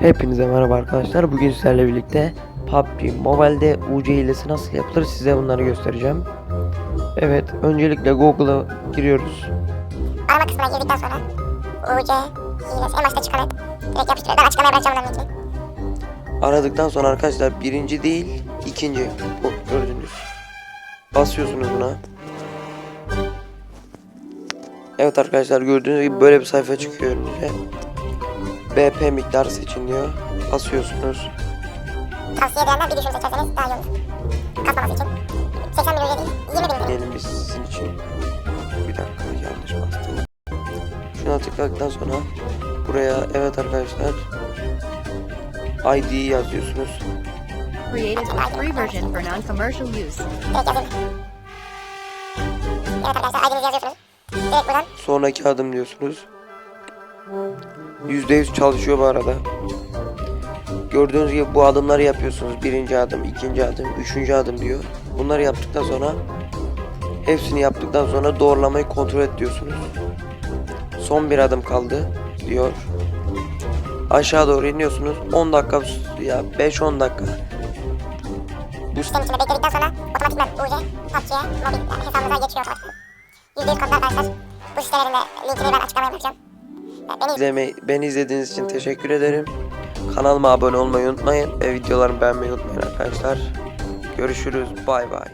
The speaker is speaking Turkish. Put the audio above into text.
Hepinize merhaba arkadaşlar. Bugün sizlerle birlikte PUBG Mobile'de UC hilesi nasıl yapılır size bunları göstereceğim. Evet, öncelikle Google'a giriyoruz. Arama kısmına girdikten sonra UC hilesi en başta çıkanı direkt yapıştırıyor. Ben açıklamaya bırakacağım linkini. Aradıktan sonra arkadaşlar birinci değil, ikinci. Bu gördüğünüz. Basıyorsunuz buna. Evet arkadaşlar gördüğünüz gibi böyle bir sayfa çıkıyor önünüze. BP miktarı seçin diyor. Basıyorsunuz. Tavsiye edenler bir düşün seçerseniz daha iyi olur. Kasmaması için. 80 bin liraya değil 20 bin. Diyelim biz sizin için. Bir dakika yanlış bastım. Şuna tıkladıktan sonra buraya evet arkadaşlar ID'yi yazıyorsunuz. Created with free version for non-commercial use. Evet arkadaşlar ID'nizi yazıyorsunuz. Direkt buradan Sonraki adım diyorsunuz. %100 çalışıyor bu arada. Gördüğünüz gibi bu adımları yapıyorsunuz. Birinci adım, ikinci adım, üçüncü adım diyor. Bunları yaptıktan sonra hepsini yaptıktan sonra doğrulamayı kontrol et diyorsunuz. Son bir adım kaldı diyor. Aşağı doğru iniyorsunuz. 10 dakika ya 5-10 dakika. Bu sistem içinde bekledikten sonra otomatikman UC, PUBG'ye, mobil yani hesabınıza geçiyor artık. %100 kodlar arkadaşlar. Bu sitelerin de linkini ben açıklamaya bırakacağım. İzleme, beni izlediğiniz için teşekkür ederim. Kanalıma abone olmayı unutmayın ve videolarımı beğenmeyi unutmayın arkadaşlar. Görüşürüz. Bay bay.